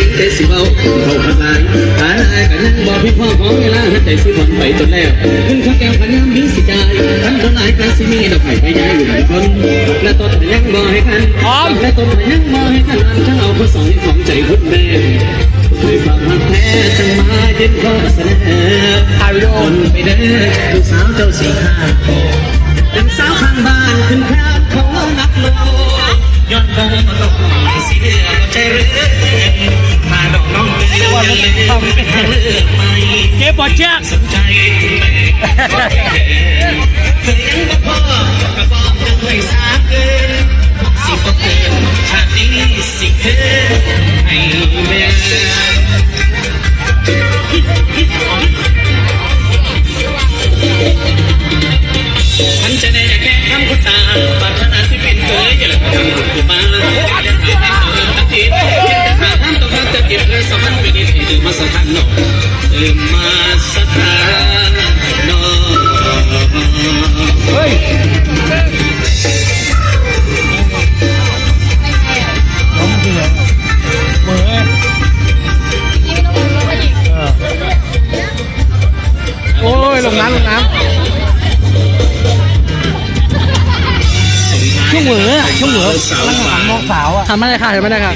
ก่งแต่สิเบาเขาพักลายหาลายกันยังบอกพี่พ่อของเวลาหันใจสิผ่อนไปจนแล้วขึ้นข้าแก้วกันยังมีสิใจายกันโดนหลายกันสิมีดอกไม้ไปย้ายอยู่หลายคนและต้นยังบ่ให้กันและต้นยังบ่ให้กันอันเจ้าผู้สองของใจคุณแม่เคยฟังหักแท้จังมาเย็นข้อเสนอถ่ายวิดีโอคนไปเด้อลูกสาวเจ้าสีข้าเป็นสาวข้างบ้านขึ้นแคบของนักโลย้อนคงมาตกสีเหลือ เลือยังเลยเป็นทางเก็บบอลเชือกสนใจเคยยังบ่พ่อกระบอกจะเคยสาเกินสิบ่เกินชาตินี้สิเกินให้แม่ เก็บเรื่องสำคัญไปนิดให้เธอมาสถานหนอเธอมาสถานหนอเฮ้ยน้องคืออะไรเหมือเออโอ้ยลงน้ำลงน้ำ วงเหมืออะช่วงเหมือลังหันมองสาวอะทำไม่ได้ค่ะทำไม่ได้ค่ะ